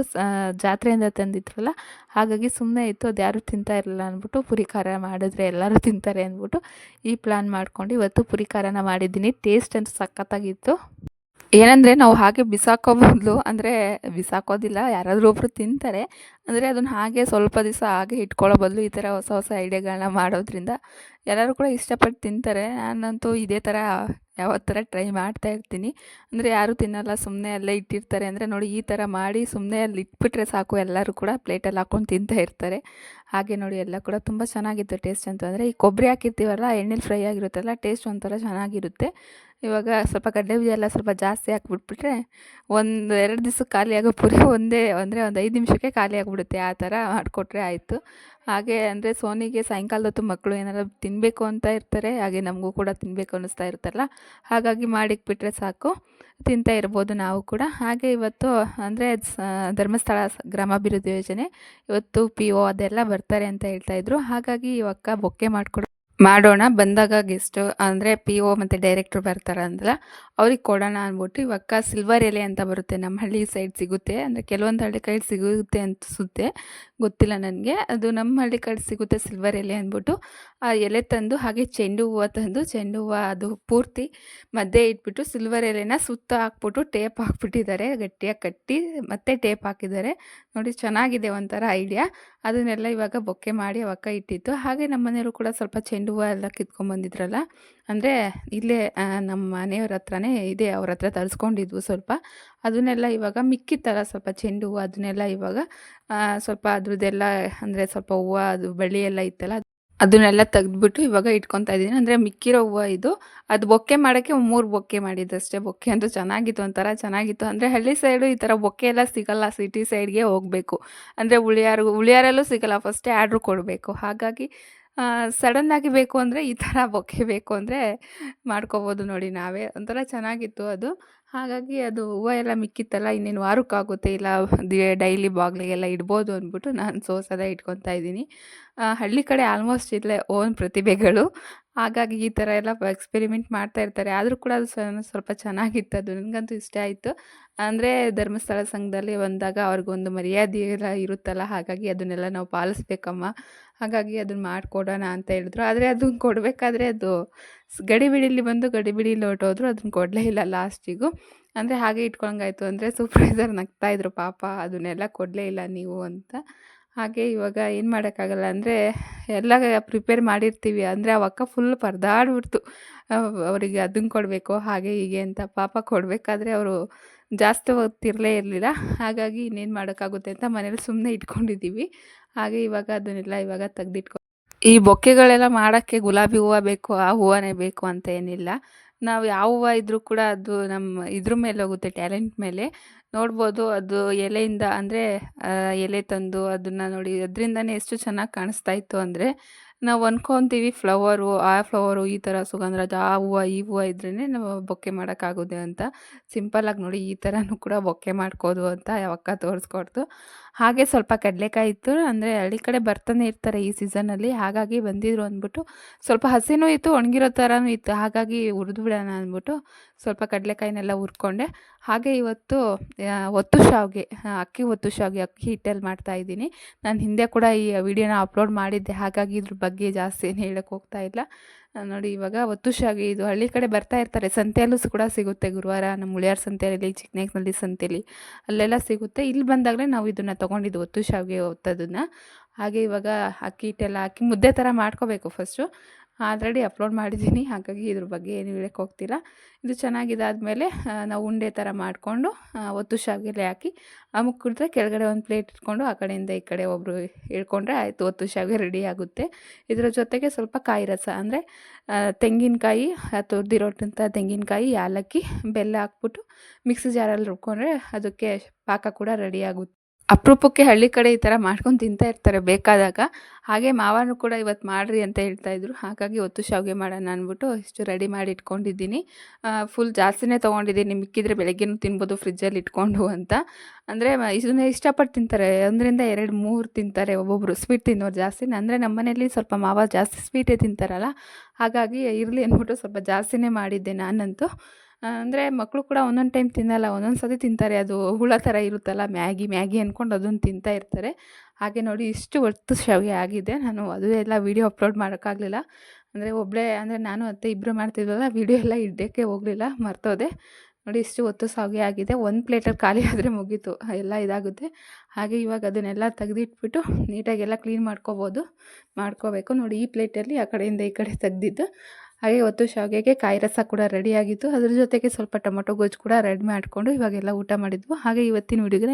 ಜಾತ್ರೆಯಿಂದ ತಂದಿದ್ರಲ್ಲ, ಹಾಗಾಗಿ ಸುಮ್ಮನೆ ಇತ್ತು, ಅದು ಯಾರೂ ತಿಂತಾ ಇರಲಿಲ್ಲ ಅಂದ್ಬಿಟ್ಟು ಪುರಿ ಖಾರ ಮಾಡಿದ್ರೆ ಎಲ್ಲರೂ [LAUGHS] ತಿಂತಾರೆ ಅಂದ್ಬಿಟ್ಟು ಈ ಪ್ಲ್ಯಾನ್ ಮಾಡ್ಕೊಂಡು ಇವತ್ತು ಪುರಿ ಖಾರನ ಮಾಡಿದ್ದೀನಿ. ಟೇಸ್ಟ್ ಅಂತೂ ಸಖತ್ತಾಗಿತ್ತು. ಏನಂದರೆ ನಾವು ಹಾಗೆ ಬಿಸಾಕೋ ಬದಲು ಅಂದರೆ ಬಿಸಾಕೋದಿಲ್ಲ, ಯಾರಾದರೂ ಒಬ್ಬರು ತಿಂತಾರೆ. ಅಂದರೆ ಅದನ್ನು ಹಾಗೆ ಸ್ವಲ್ಪ ದಿವಸ ಹಾಗೆ ಇಟ್ಕೊಳ್ಳೋ ಬದಲು ಈ ಥರ ಹೊಸ ಹೊಸ ಐಡಿಯಾಗಳನ್ನ ಮಾಡೋದ್ರಿಂದ ಎಲ್ಲರೂ ಕೂಡ ಇಷ್ಟಪಟ್ಟು ತಿಂತಾರೆ. ನಾನಂತೂ ಇದೇ ಥರ ಯಾವ ಥರ ಟ್ರೈ ಮಾಡ್ತಾ ಇರ್ತೀನಿ. ಅಂದರೆ ಯಾರೂ ತಿನ್ನಲ್ಲ ಸುಮ್ಮನೆ ಅಲ್ಲೇ ಇಟ್ಟಿರ್ತಾರೆ. ಅಂದರೆ ನೋಡಿ ಈ ಥರ ಮಾಡಿ ಸುಮ್ಮನೆ ಅಲ್ಲಿ ಇಟ್ಬಿಟ್ರೆ ಸಾಕು, ಎಲ್ಲರೂ ಕೂಡ ಪ್ಲೇಟಲ್ಲಿ ಹಾಕ್ಕೊಂಡು ತಿಂತಾ ಇರ್ತಾರೆ. ಹಾಗೆ ನೋಡಿ ಎಲ್ಲ ಕೂಡ ತುಂಬ ಚೆನ್ನಾಗಿತ್ತು. ಟೇಸ್ಟ್ ಅಂತಂದರೆ ಈ ಕೊಬ್ಬರಿ ಹಾಕಿರ್ತೀವಲ್ಲ, ಎಣ್ಣೆಲಿ ಫ್ರೈ ಆಗಿರುತ್ತಲ್ಲ, ಟೇಸ್ಟ್ ಒಂಥರ ಚೆನ್ನಾಗಿರುತ್ತೆ. ಇವಾಗ ಸ್ವಲ್ಪ ಕಡಲೆ ಬೀಜ ಎಲ್ಲ ಸ್ವಲ್ಪ ಜಾಸ್ತಿ ಹಾಕ್ಬಿಟ್ಬಿಟ್ರೆ ಒಂದು ಎರಡು ದಿವ್ಸಕ್ಕೆ ಖಾಲಿಯಾಗೋ ಪುರಿ [LAUGHS] ಒಂದೇ ಅಂದರೆ ಒಂದು ಐದು ನಿಮಿಷಕ್ಕೆ ಖಾಲಿ ಆಗಿಬಿಡುತ್ತೆ ಆ ಥರ ಮಾಡಿಕೊಟ್ರೆ ಆಯಿತು. ಹಾಗೆ ಅಂದರೆ ಸೋನಿಗೆ ಸಾಯಂಕಾಲದೊತ್ತು ಮಕ್ಕಳು ಏನಾರು ತಿನ್ನಬೇಕು ಅಂತ ಇರ್ತಾರೆ, ಹಾಗೆ ನಮಗೂ ಕೂಡ ತಿನ್ನಬೇಕು ಅನ್ನಿಸ್ತಾ ಇರ್ತಲ್ಲ ಹಾಗಾಗಿ ಮಾಡಿಕ್ಬಿಟ್ರೆ ಸಾಕು, ತಿಂತಾ ಇರ್ಬೋದು ನಾವು ಕೂಡ. ಹಾಗೆ ಇವತ್ತು ಅಂದರೆ ಧರ್ಮಸ್ಥಳ ಗ್ರಾಮಾಭಿವೃದ್ಧಿ ಯೋಜನೆ, ಇವತ್ತು ಪಿ ಒ ಅದೆಲ್ಲ ಬರ್ತಾರೆ ಅಂತ ಹೇಳ್ತಾಯಿದ್ರು ಹಾಗಾಗಿ ಇವಕ್ಕ ಬೊಕ್ಕೆ ಮಾಡಿಕೊಡು ಮಾಡೋಣ. ಬಂದಾಗ ಗೆಸ್ಟು ಅಂದರೆ ಪಿ ಒ ಮತ್ತು ಡೈರೆಕ್ಟ್ರು ಬರ್ತಾರಂದ್ರೆ ಅವ್ರಿಗೆ ಕೊಡೋಣ ಅಂದ್ಬಿಟ್ಟು ಇವಾಗ ಸಿಲ್ವರ್ ಎಲೆ ಅಂತ ಬರುತ್ತೆ. ನಮ್ಮ ಹಳ್ಳಿ ಸೈಡ್ ಸಿಗುತ್ತೆ. ಅಂದರೆ ಕೆಲವೊಂದು ಹಳ್ಳಿ ಕಡೆ ಸಿಗುತ್ತೆ ಅನಿಸುತ್ತೆ ಗೊತ್ತಿಲ್ಲ ನನಗೆ. ಅದು ನಮ್ಮ ಹಳ್ಳಿ ಕಡೆ ಸಿಗುತ್ತೆ ಸಿಲ್ವರ್ ಎಲೆ ಅಂದ್ಬಿಟ್ಟು. ಆ ಎಲೆ ತಂದು ಹಾಗೆ ಚೆಂಡು ಹೂವು ತಂದು ಚೆಂಡು ಹೂವು ಅದು ಪೂರ್ತಿ ಮಧ್ಯೆ ಇಟ್ಬಿಟ್ಟು ಸಿಲ್ವರ್ ಎಲೆನ ಸುತ್ತ ಹಾಕ್ಬಿಟ್ಟು ಟೇಪ್ ಹಾಕ್ಬಿಟ್ಟಿದ್ದಾರೆ. ಗಟ್ಟಿಯಾಗಿ ಕಟ್ಟಿ ಮತ್ತೆ ಟೇಪ್ ಹಾಕಿದ್ದಾರೆ. ನೋಡಿ ಚೆನ್ನಾಗಿದೆ ಒಂಥರ ಐಡಿಯಾ. ಅದನ್ನೆಲ್ಲ ಇವಾಗ ಬೊಕ್ಕೆ ಮಾಡಿ ಅವಕ್ಕ ಇಟ್ಟಿತ್ತು ಹಾಗೆ ನಮ್ಮ ಮನೆಯವರು ಕೂಡ ಸ್ವಲ್ಪ ಚೆಂಡು ಹೂವು ಎಲ್ಲ ಕಿತ್ಕೊಂಡ್ಬಂದಿದ್ರಲ್ಲ ಅಂದರೆ ಇಲ್ಲೇ ನಮ್ಮ ಮನೆಯವ್ರ ಹತ್ರನೇ ಇದೆ, ಅವ್ರ ಹತ್ರ ತರಿಸ್ಕೊಂಡಿದ್ವು ಸ್ವಲ್ಪ. ಅದನ್ನೆಲ್ಲ ಇವಾಗ ಮಿಕ್ಕಿತ್ತಲ್ಲ ಸ್ವಲ್ಪ ಚೆಂಡು ಹೂವು ಅದನ್ನೆಲ್ಲ ಇವಾಗ ಸ್ವಲ್ಪ ಅದ್ರದ್ದೆಲ್ಲ ಅಂದರೆ ಸ್ವಲ್ಪ ಹೂವು, ಅದು ಬಳ್ಳಿ ಎಲ್ಲ ಇತ್ತಲ್ಲ ಅದನ್ನೆಲ್ಲ ತೆಗೆದ್ಬಿಟ್ಟು ಇವಾಗ ಇಟ್ಕೊತಾ ಇದ್ದೀನಿ. ಅಂದರೆ ಮಿಕ್ಕಿರೋ ಹೂವು ಇದು. ಅದು ಬೊಕ್ಕೆ ಮಾಡೋಕ್ಕೆ ಮೂರು ಬೊಕ್ಕೆ ಮಾಡಿದ್ದು ಅಷ್ಟೇ. ಬೊಕ್ಕೆ ಅಂತೂ ಚೆನ್ನಾಗಿತ್ತು, ಒಂಥರ ಚೆನ್ನಾಗಿತ್ತು. ಅಂದರೆ ಹಳ್ಳಿ ಸೈಡು ಈ ಥರ ಬೊಕ್ಕೆ ಎಲ್ಲ ಸಿಗಲ್ಲ. ಸಿಟಿ ಸೈಡ್ಗೆ ಹೋಗಬೇಕು. ಅಂದರೆ ಉಳಿಯಾರು ಉಳಿಯಾರಲ್ಲೂ ಸಿಗಲ್ಲ. ಫಸ್ಟೇ ಆರ್ಡ್ರ್ ಕೊಡಬೇಕು. ಹಾಗಾಗಿ ಸಡನ್ನಾಗಿ ಬೇಕು ಅಂದರೆ ಈ ಥರ ಬೊಕ್ಕೆ ಬೇಕು ಅಂದರೆ ಮಾಡ್ಕೋಬೋದು ನೋಡಿ ನಾವೇ. ಒಂಥರ ಚೆನ್ನಾಗಿತ್ತು ಅದು. ಹಾಗಾಗಿ ಅದು ಹೂವು ಎಲ್ಲ ಮಿಕ್ಕಿತ್ತಲ್ಲ, ಇನ್ನೇನು ವಾರಕ್ಕಾಗುತ್ತೆ ಇಲ್ಲ ಡೈಲಿ ಬಾಗಿಲಿಗೆಲ್ಲ ಇಡ್ಬೋದು ಅಂದ್ಬಿಟ್ಟು ನಾನು ಸೋಸದ ಇಟ್ಕೊತಾ ಇದ್ದೀನಿ. ಹಳ್ಳಿ ಕಡೆ ಆಲ್ಮೋಸ್ಟ್ ಇಲ್ಲೇ ಓನ್ ಪ್ರತಿಭೆಗಳು. ಹಾಗಾಗಿ ಈ ಥರ ಎಲ್ಲ ಎಕ್ಸ್ಪೆರಿಮೆಂಟ್ ಮಾಡ್ತಾ ಇರ್ತಾರೆ. ಆದರೂ ಕೂಡ ಅದು ಸ್ವಲ್ಪ ಚೆನ್ನಾಗಿತ್ತು. ಅದು ನನಗಂತೂ ಇಷ್ಟ ಆಯಿತು. ಅಂದರೆ ಧರ್ಮಸ್ಥಳ ಸಂಘದಲ್ಲಿ ಬಂದಾಗ ಅವ್ರಿಗೊಂದು ಮರ್ಯಾದೆ ಎಲ್ಲ ಇರುತ್ತಲ್ಲ, ಹಾಗಾಗಿ ಅದನ್ನೆಲ್ಲ ನಾವು ಪಾಲಿಸ್ಬೇಕಮ್ಮ. ಹಾಗಾಗಿ ಅದನ್ನು ಮಾಡಿಕೊಡೋಣ ಅಂತ ಹೇಳಿದ್ರು. ಆದರೆ ಅದನ್ನು ಕೊಡಬೇಕಾದ್ರೆ ಅದು ಗಡಿಬಿಡಿಲಿ ಬಂದು ಗಡಿಬಿಡಿಲಿ ಹೊಟ್ಟೋದ್ರು ಅದನ್ನು ಕೊಡಲೇ ಇಲ್ಲ ಲಾಸ್ಟಿಗೂ. ಅಂದರೆ ಹಾಗೆ ಇಟ್ಕೊಂಡಾಯ್ತು ಅಂದರೆ ಸೂಪರ್ವೈಸರ್ ನಗ್ತಾಯಿದ್ರು ಪಾಪ ಅದನ್ನೆಲ್ಲ ಕೊಡಲೇ ಇಲ್ಲ ನೀವು ಅಂತ. ಹಾಗೆ ಇವಾಗ ಏನು ಮಾಡೋಕ್ಕಾಗಲ್ಲ ಅಂದರೆ ಎಲ್ಲ ಪ್ರಿಪೇರ್ ಮಾಡಿರ್ತೀವಿ. ಅಂದರೆ ಆ ಅಕ್ಕ ಫುಲ್ ಪರದಾಡ್ಬಿಡ್ತು ಅವರಿಗೆ ಅದನ್ನು ಕೊಡಬೇಕು, ಹಾಗೆ ಹೀಗೆ ಅಂತ ಪಾಪ ಕೊಡಬೇಕಾದ್ರೆ ಅವರು ಜಾಸ್ತಿ ಹೋಗ್ತಿರಲೇ ಇರಲಿಲ್ಲ. ಹಾಗಾಗಿ ಇನ್ನೇನು ಮಾಡೋಕ್ಕಾಗುತ್ತೆ ಅಂತ ಮನೇಲಿ ಸುಮ್ಮನೆ ಇಟ್ಕೊಂಡಿದ್ದೀವಿ. ಹಾಗೆ ಇವಾಗ ಅದನ್ನೆಲ್ಲ ಇವಾಗ ತೆಗೆದಿಟ್ಕೊ ಈ ಬೊಕ್ಕೆಗಳೆಲ್ಲ ಮಾಡೋಕ್ಕೆ ಗುಲಾಬಿ ಹೂವು ಬೇಕು, ಆ ಹೂವನೇ ಬೇಕು ಅಂತ ಏನಿಲ್ಲ. ನಾವು ಯಾವ ಹೂವು ಇದ್ದರೂ ಕೂಡ ಅದು ನಮ್ಮ ಇದ್ರ ಮೇಲೆ ಹೋಗುತ್ತೆ, ಟ್ಯಾಲೆಂಟ್ ಮೇಲೆ. ನೋಡ್ಬೋದು ಅದು ಎಲೆಯಿಂದ ಅಂದರೆ ಎಲೆ ತಂದು ಅದನ್ನು ನೋಡಿ ಅದರಿಂದನೇ ಎಷ್ಟು ಚೆನ್ನಾಗಿ ಕಾಣಿಸ್ತಾ ಇತ್ತು ಅಂದರೆ, ನಾವು ಅನ್ಕೊತೀವಿ ಫ್ಲವರು, ಆ ಫ್ಲವರು ಈ ಥರ ಸುಗಂಧರಾಜ, ಆ ಹೂವು, ಈ ಹೂವು ಇದ್ರೇ ನಾವು ಬೊಕ್ಕೆ ಮಾಡೋಕ್ಕಾಗೋದು ಅಂತ. ಸಿಂಪಲ್ಲಾಗಿ ನೋಡಿ ಈ ಥರನೂ ಕೂಡ ಬೊಕ್ಕೆ ಮಾಡ್ಕೋದು ಅಂತ ಯಾವಕ್ಕ ತೋರಿಸ್ಕೊಡ್ತು. ಹಾಗೆ ಸ್ವಲ್ಪ ಕಡಲೆಕಾಯಿ ಇತ್ತು. ಅಂದರೆ ಹಳ್ಳಿ ಕಡೆ ಬರ್ತಾನೆ ಇರ್ತಾರೆ ಈ ಸೀಸನಲ್ಲಿ ಹಾಗಾಗಿ ಬಂದಿದ್ರು ಅಂದ್ಬಿಟ್ಟು ಸ್ವಲ್ಪ ಹಸಿನೂ ಇತ್ತು, ಒಣಗಿರೋ ಥರನೂ ಇತ್ತು. ಹಾಗಾಗಿ ಹುರಿದು ಬಿಡೋಣ ಅಂದ್ಬಿಟ್ಟು ಸ್ವಲ್ಪ ಕಡಲೆಕಾಯಿನೆಲ್ಲ ಹುರ್ಕೊಂಡೆ. ಹಾಗೆ ಇವತ್ತು ಒತ್ತು ಶಾವಿಗೆ, ಅಕ್ಕಿ ಒತ್ತು ಶಾವಿಗೆ ಅಕ್ಕಿ ಹಿಟ್ಟಲ್ಲಿ ಮಾಡ್ತಾಯಿದ್ದೀನಿ ನಾನು ಹಿಂದೆ ಕೂಡ ಈ ವಿಡಿಯೋನ ಅಪ್ಲೋಡ್ ಮಾಡಿದ್ದೆ. ಹಾಗಾಗಿ ಇದ್ರ ಬಗ್ಗೆ ಜಾಸ್ತಿ ಏನು ಹೇಳೋಕ್ಕೆ ಹೋಗ್ತಾ ಇಲ್ಲ. ನೋಡಿ, ಇವಾಗ ಒತ್ತು ಶಾವಿಗೆ ಇದು ಹಳ್ಳಿ ಕಡೆ ಬರ್ತಾ ಇರ್ತಾರೆ. ಸಂತೆಯಲ್ಲೂ ಕೂಡ ಸಿಗುತ್ತೆ ಗುರುವಾರ ನಮ್ಮ ಉಳಿಯಾರ ಸಂತೆಯಲ್ಲಿ ಚಿಕ್ಕನೇಕ್ನಲ್ಲಿ ಸಂತೆಯಲ್ಲಿ. ಅಲ್ಲೆಲ್ಲ ಸಿಗುತ್ತೆ. ಇಲ್ಲಿ ಬಂದಾಗಲೇ ನಾವು ಇದನ್ನು ತೊಗೊಂಡಿದ್ದು ಒತ್ತು ಶಾವಿಗೆ ಒತ್ತೋದನ್ನು ಹಾಗೆ ಇವಾಗ ಅಕ್ಕಿ ಹಿಟ್ಟೆಲ್ಲ ಹಾಕಿ ಮುದ್ದೆ ಥರ ಮಾಡ್ಕೋಬೇಕು ಫಸ್ಟು ಆಲ್ರೆಡಿ ಅಪ್ಲೋಡ್ ಮಾಡಿದ್ದೀನಿ. ಹಾಗಾಗಿ ಇದ್ರ ಬಗ್ಗೆ ಏನು ಹೇಳಕ್ಕೆ ಹೋಗ್ತಿಲ್ಲ. ಇದು ಚೆನ್ನಾಗಿದ್ದಾದಮೇಲೆ ನಾವು ಉಂಡೆ ಥರ ಮಾಡಿಕೊಂಡು ಒತ್ತು ಶಾವಿಗೆಲೆ ಹಾಕಿ ಮುಕ್ಕಿದ್ರೆ ಕೆಳಗಡೆ ಒಂದು ಪ್ಲೇಟ್ ಇಟ್ಕೊಂಡು, ಆ ಕಡೆಯಿಂದ ಈ ಕಡೆ ಒಬ್ಬರು ಇಳ್ಕೊಂಡ್ರೆ ಆಯಿತು, ಒತ್ತು ಶಾವಿಗೆ ರೆಡಿ ಆಗುತ್ತೆ. ಇದರ ಜೊತೆಗೆ ಸ್ವಲ್ಪ ಕಾಯಿ ರಸ ಅಂದರೆ ತೆಂಗಿನಕಾಯಿ ತುರಿದಿರೋಂಥ ತೆಂಗಿನಕಾಯಿ, ಯಾಲಕ್ಕಿ, ಬೆಲ್ಲ ಹಾಕ್ಬಿಟ್ಟು, ಮಿಕ್ಸಿ ಜಾರಲ್ಲಿ ರುಬ್ಕೊಂಡ್ರೆ ಅದಕ್ಕೆ ಪಾಕ ಕೂಡ ರೆಡಿ ಆಗುತ್ತೆ. ಅಪರೂಪಕ್ಕೆ ಹಳ್ಳಿ ಕಡೆ ಈ ಥರ ಮಾಡ್ಕೊಂಡು ತಿಂತಾ ಇರ್ತಾರೆ ಬೇಕಾದಾಗ. ಹಾಗೆ ಮಾವನು ಕೂಡ ಇವತ್ತು ಮಾಡಿರಿ ಅಂತ ಹೇಳ್ತಾಯಿದ್ರು ಹಾಗಾಗಿ ಒತ್ತು ಶಾವಿಗೆ ಮಾಡೋಣ ಅಂದ್ಬಿಟ್ಟು ಇಷ್ಟು ರೆಡಿ ಮಾಡಿ ಇಟ್ಕೊಂಡಿದ್ದೀನಿ. ಫುಲ್ ಜಾಸ್ತಿನೇ ತೊಗೊಂಡಿದ್ದೀನಿ. ಮಿಕ್ಕಿದ್ರೆ ಬೆಳಗ್ಗೆನೂ ತಿನ್ಬೋದು ಫ್ರಿಜ್ಜಲ್ಲಿ ಇಟ್ಕೊಂಡು ಅಂತ. ಅಂದರೆ ಇದನ್ನ ಇಷ್ಟಪಟ್ಟು ತಿಂತಾರೆ. ಒಂದರಿಂದ ಎರಡು, ಮೂರು ತಿಂತಾರೆ. ಒಬ್ಬೊಬ್ಬರು ಸ್ವೀಟ್ ತಿನ್ನೋರು ಜಾಸ್ತಿ. ಅಂದರೆ ನಮ್ಮ ಮನೇಲಿ ಸ್ವಲ್ಪ ಮಾವ ಜಾಸ್ತಿ ಸ್ವೀಟೇ ತಿಂತಾರಲ್ಲ. ಹಾಗಾಗಿ ಇರಲಿ ಅಂದ್ಬಿಟ್ಟು ಸ್ವಲ್ಪ ಜಾಸ್ತಿನೇ ಮಾಡಿದ್ದೆ ನಾನಂತೂ. ಅಂದರೆ ಮಕ್ಕಳು ಕೂಡ ಒಂದೊಂದು ಟೈಮ್ ತಿನ್ನಲ್ಲ, ಒಂದೊಂದು ಸತಿ ತಿಂತಾರೆ. ಅದು ಹುಳ ಥರ ಇರುತ್ತಲ್ಲ, ಮ್ಯಾಗಿ ಮ್ಯಾಗಿ ಅಂದ್ಕೊಂಡು ಅದನ್ನು ತಿಂತಾ ಇರ್ತಾರೆ. ಹಾಗೆ ನೋಡಿ ಇಷ್ಟು ಹೊತ್ತು ಶಾವಿಗೆ ಆಗಿದೆ. ನಾನು ಅದು ಎಲ್ಲ ವೀಡಿಯೋ ಅಪ್ಲೋಡ್ ಮಾಡೋಕ್ಕಾಗಲಿಲ್ಲ. ಅಂದರೆ ಒಬ್ಬಳೇ ಅಂದರೆ ನಾನು ಅತ್ತೆ ಇಬ್ಬರು ಮಾಡ್ತಿದ್ವಲ್ಲ ವೀಡಿಯೋ ಎಲ್ಲ ಇಡೋಕ್ಕೆ ಹೋಗಲಿಲ್ಲ, ಮರ್ತೋದೆ. ನೋಡಿ ಇಷ್ಟು ಹೊತ್ತು ಸಾವಿಗೆ ಆಗಿದೆ. ಒಂದು ಪ್ಲೇಟಲ್ಲಿ ಖಾಲಿ ಆದರೆ ಮುಗೀತು. ಎಲ್ಲ ಇದಾಗುತ್ತೆ. ಹಾಗೆ ಇವಾಗ ಅದನ್ನೆಲ್ಲ ತೆಗೆದಿಟ್ಬಿಟ್ಟು ನೀಟಾಗೆಲ್ಲ ಕ್ಲೀನ್ ಮಾಡ್ಕೋಬೋದು, ಮಾಡ್ಕೋಬೇಕು. ನೋಡಿ ಈ ಪ್ಲೇಟಲ್ಲಿ ಆ ಕಡೆಯಿಂದ ಈ ಕಡೆ ತೆಗ್ದಿದ್ದು. ಹಾಗೆ ಇವತ್ತು ಶಾವಿಗೆಗೆ ಕಾಯಿ ರಸ ಕೂಡ ರೆಡಿಯಾಗಿತ್ತು ಅದ್ರ ಜೊತೆಗೆ ಸ್ವಲ್ಪ ಟೊಮೊಟೊ ಗೊಜ್ಜು ಕೂಡ ರೆಡಿ ಮಾಡಿಕೊಂಡು ಇವಾಗೆಲ್ಲ ಊಟ ಮಾಡಿದ್ವು. ಹಾಗೆ ಇವತ್ತಿನ ವಿಡಿಯೋಗೆ